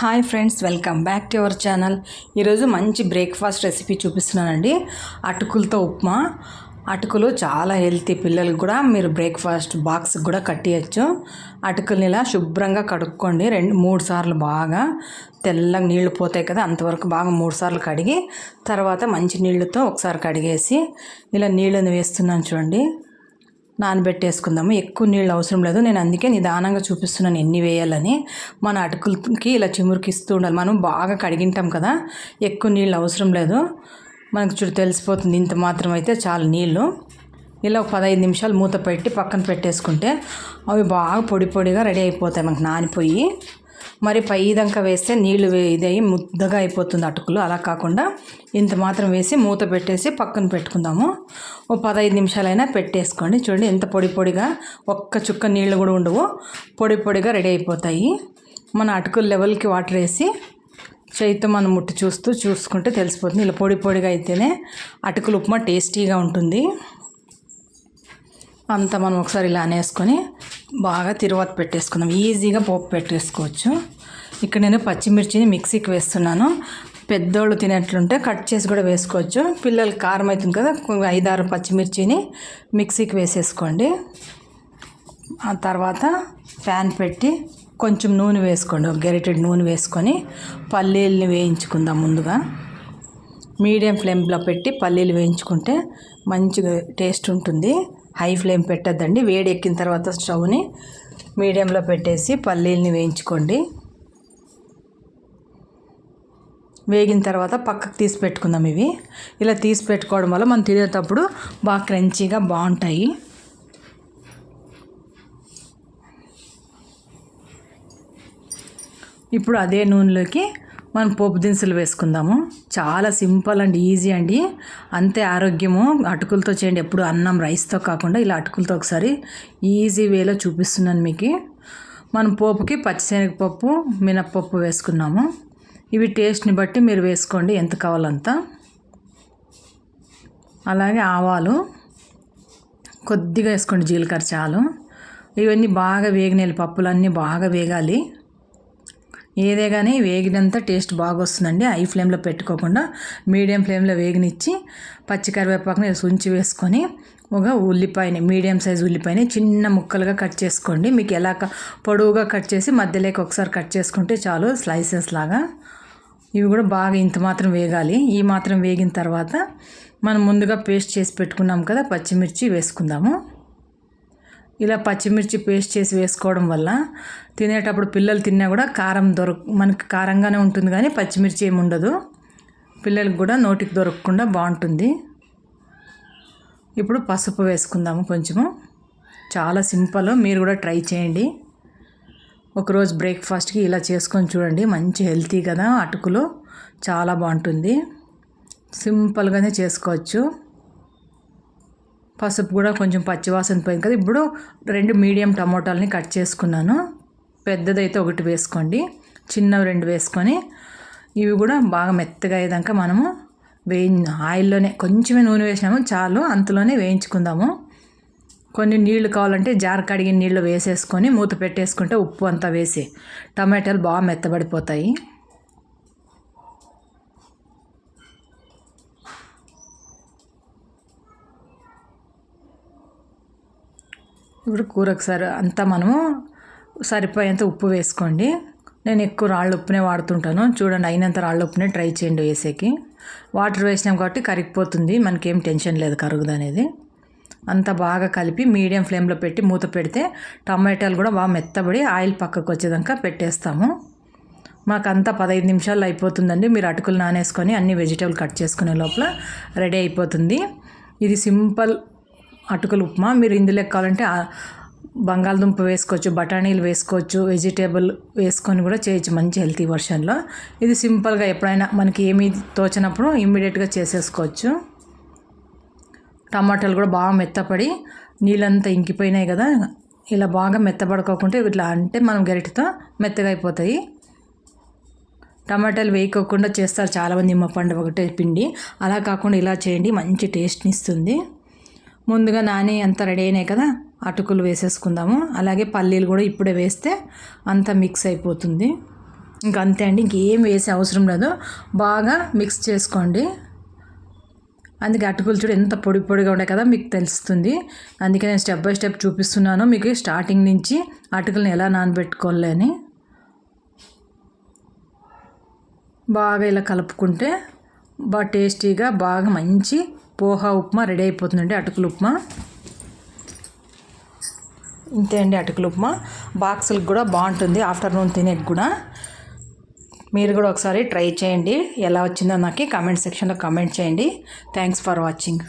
Hi friends welcome back to our channel. ఈరోజు మంచి breakfast recipe చూపిస్తున్నానండి. అటుకులతో ఉప్మా. అటుకులు చాలా హెల్తీ పిల్లలకు కూడా మీరు బ్రేక్ఫాస్ట్ బాక్స్ కూడా కట్టేయచ్చు. అటుకుల్ని ఇలా శుభ్రంగా కడుక్కోండి. రెండు మూడు సార్లు బాగా తెల్లగా నీళ్ళు పోతాయి కదా అంతవరకు బాగా మూడు సార్లు కడిగి తర్వాత మంచి నీళ్ళతో ఒకసారి కడిగేసి ఇలా నీళ్ళని వేస్తున్నాను చూడండి. నానబెట్టేసుకుందాము. ఎక్కువ నీళ్ళు అవసరం లేదు. నేను అందుకే నిదానంగా చూపిస్తున్నాను ఎన్ని వేయాలని. మన అటుకులకి ఇలా చిమురికిస్తూ ఉండాలి. మనం బాగా కడిగింటాం కదా. ఎక్కువ నీళ్ళు అవసరం లేదు. మనకు చూడు తెలిసిపోతుంది. ఇంత మాత్రం అయితే చాలు నీళ్ళు. ఇలా ఒక పదహైదు నిమిషాలు మూత పెట్టి పక్కన పెట్టేసుకుంటే అవి బాగా పొడి పొడిగా రెడీ అయిపోతాయి. మనకు నానిపోయి మరి పై దాకా వేస్తే నీళ్ళు ఇదయ్యి ముద్దగా అయిపోతుంది అటుకులు. అలా కాకుండా ఇంత మాత్రం వేసి మూత పెట్టేసి పక్కన పెట్టుకుందాము. ఓ పదహైదు నిమిషాలైనా పెట్టేసుకోండి. చూడండి ఎంత పొడి పొడిగా ఒక్క చుక్క నీళ్ళు కూడా ఉండవు. పొడి పొడిగా రెడీ అయిపోతాయి. మన అటుకుల లెవెల్కి వాటర్ వేసి చేయితో మనం ముట్టి చూస్తూ చూసుకుంటే తెలిసిపోతుంది. ఇలా పొడి పొడిగా అయితేనే అటుకులు ఉప్మా టేస్టీగా ఉంటుంది. అంతా మనం ఒకసారి ఇలా అనేసుకొని బాగా తిరువాత పెట్టేసుకుందాం. ఈజీగా పోపు పెట్టేసుకోవచ్చు. ఇక్కడ నేను పచ్చిమిర్చిని మిక్సీకి వేస్తున్నాను. పెద్దోళ్ళు తినేట్లుంటే కట్ చేసి కూడా వేసుకోవచ్చు. పిల్లలు కారం అవుతుంది కదా ఐదారు పచ్చిమిర్చిని మిక్సీకి వేసేసుకోండి. ఆ తర్వాత ప్యాన్ పెట్టి కొంచెం నూనె వేసుకోండి. ఒక గెరిటెడ్ నూనె వేసుకొని పల్లీలని వేయించుకుందాం ముందుగా. మీడియం ఫ్లేమ్లో పెట్టి పల్లీలు వేయించుకుంటే మంచిగా టేస్ట్ ఉంటుంది. హై ఫ్లేమ్ పెట్టద్దండి. వేడి ఎక్కిన తర్వాత స్టవ్ని మీడియంలో పెట్టేసి పల్లీల్ని వేయించుకోండి. వేగిన తర్వాత పక్కకు తీసి పెట్టుకుందాం ఇవి. ఇలా తీసి పెట్టుకోవడం వల్ల మనం తినేటప్పుడు బాగా క్రంచీగా బాగుంటాయి. ఇప్పుడు అదే నూనెలోకి మనం పోపు దినుసులు వేసుకుందాము. చాలా సింపుల్ అండ్ ఈజీ అండి. అంతే ఆరోగ్యము. అటుకులతో చేయండి. ఎప్పుడు అన్నం రైస్తో కాకుండా ఇలా అటుకులతో ఒకసారి ఈజీ వేలో చూపిస్తున్నాను మీకు. మనం పోపుకి పచ్చిశనగపప్పు మినప్పప్పు వేసుకున్నాము. ఇవి టేస్ట్ని బట్టి మీరు వేసుకోండి. ఎంత కావాలంత. అలాగే ఆవాలు. కొద్దిగా వేసుకోండి జీలకర్ర చాలు. ఇవన్నీ బాగా వేగినాయి పప్పులన్నీ బాగా వేగాలి. ఏదే కానీ వేగినంత టేస్ట్ బాగా వస్తుందండి హై ఫ్లేమ్లో పెట్టుకోకుండా మీడియం ఫ్లేమ్లో వేగినిచ్చి పచ్చి కరివేపాకుని సుంచి వేసుకొని ఒక ఉల్లిపాయని మీడియం సైజ్ ఉల్లిపాయని చిన్న ముక్కలుగా కట్ చేసుకోండి. మీకు ఎలా పొడవుగా కట్ చేసి మధ్యలోకి ఒకసారి కట్ చేసుకుంటే చాలు స్లైసెస్ లాగా. ఇవి కూడా బాగా ఇంత మాత్రం వేగాలి. ఈ మాత్రం వేగిన తర్వాత మనం ముందుగా పేస్ట్ చేసి పెట్టుకున్నాం కదా పచ్చిమిర్చి వేసుకుందాము. ఇలా పచ్చిమిర్చి పేస్ట్ చేసి వేసుకోవడం వల్ల తినేటప్పుడు పిల్లలు తిన్నా కూడా కారం దొరక మనకి కారంగానే ఉంటుంది కానీ పచ్చిమిర్చి ఏమి ఉండదు. పిల్లలకు కూడా నోటికి దొరకకుండా బాగుంటుంది. ఇప్పుడు పసుపు వేసుకుందాము కొంచెము. చాలా సింపుల్ మీరు కూడా ట్రై చేయండి. ఒకరోజు బ్రేక్ఫాస్ట్కి ఇలా చేసుకొని చూడండి మంచి హెల్తీ కదా అటుకులు. చాలా బాగుంటుంది. సింపుల్గానే చేసుకోవచ్చు. పసుపు కూడా కొంచెం పచ్చివాసన పోయింది కదా. ఇప్పుడు రెండు మీడియం టమోటాలని కట్ చేసుకున్నాను. పెద్దదైతే ఒకటి వేసుకోండి. చిన్నవి రెండు వేసుకొని ఇవి కూడా బాగా మెత్తగా అయ్యేదాకా మనము వేయి ఆయిల్లోనే కొంచెమే నూనె వేసినాము చాలు అంతలోనే వేయించుకుందాము. కొన్ని నీళ్ళు కావాలంటే జార కడిగిన నీళ్ళు వేసేసుకొని మూత పెట్టేసుకుంటే ఉప్పు అంతా వేసి టమాటాలు బాగా మెత్తబడిపోతాయి. ఇప్పుడు కూరకు సార్ అంతా మనము సరిపోయేంత ఉప్పు వేసుకోండి. నేను ఎక్కువ రాళ్ళ ఉప్పునే వాడుతుంటాను. చూడండి అయినంత రాళ్ళ ఉప్పునే ట్రై చేయండి వేసేకి. వాటర్ వేసినాం కాబట్టి కరిగిపోతుంది మనకేం టెన్షన్ లేదు కరుగుదు అనేది అంత బాగా కలిపి మీడియం ఫ్లేమ్లో పెట్టి మూత పెడితే టమాటాలు కూడా బాగా మెత్తబడి ఆయిల్ పక్కకు వచ్చేదాకా పెట్టేస్తాము. మాకు అంతా పదహైదు నిమిషాల్లో అయిపోతుందండి. మీరు అటుకులు నానేసుకొని అన్ని వెజిటేబుల్ కట్ చేసుకునే లోపల రెడీ అయిపోతుంది. ఇది సింపుల్ అటుకులు ఉప్మా. మీరు ఇందులో కావాలంటే బంగాళదుంప వేసుకోవచ్చు బఠానీలు వేసుకోవచ్చు వెజిటేబుల్ వేసుకొని కూడా చేయొచ్చు మంచి హెల్తీ వర్షన్లో. ఇది సింపుల్గా ఎప్పుడైనా మనకి ఏమీ తోచినప్పుడు ఇమ్మీడియట్గా చేసేసుకోవచ్చు. టమాటాలు కూడా బాగా మెత్తపడి నీళ్ళంతా ఇంకిపోయినాయి కదా ఇలా బాగా మెత్తపడుకోకుంటే ఇట్లా అంటే మనం గరిటతో మెత్తగా అయిపోతాయి. టమాటాలు వేయకోకుండా చేస్తారు చాలామంది నిమ్మ పండు ఒకటే పిండి. అలా కాకుండా ఇలా చేయండి మంచి టేస్ట్ని ఇస్తుంది. ముందుగా నాని అంతా రెడీ అయినాయి కదా అటుకులు వేసేసుకుందాము. అలాగే పల్లీలు కూడా ఇప్పుడే వేస్తే అంతా మిక్స్ అయిపోతుంది. ఇంకా అంతే అండి ఇంకేం వేసే అవసరం లేదు. బాగా మిక్స్ చేసుకోండి. అందుకే అటుకులు చూడు ఎంత పొడి పొడిగా ఉన్నాయి కదా మీకు తెలుస్తుంది. అందుకే నేను స్టెప్ బై స్టెప్ చూపిస్తున్నాను. మీకు స్టార్టింగ్ నుంచి అటుకులను ఎలా నానబెట్టుకోవాలని బాగా ఇలా కలుపుకుంటే బాగా టేస్టీగా బాగా మంచి పోహా ఉప్మా రెడీ అయిపోతుందండి అటుకులు ఉప్మా. ఇంతే అండి అటుకులు ఉప్మా. బాక్సులకు కూడా బాగుంటుంది ఆఫ్టర్నూన్ తినేకి కూడా. మీరు కూడా ఒకసారి ట్రై చేయండి ఎలా వచ్చిందో నాకు కామెంట్ సెక్షన్లో కామెంట్ చేయండి. Thanks for watching.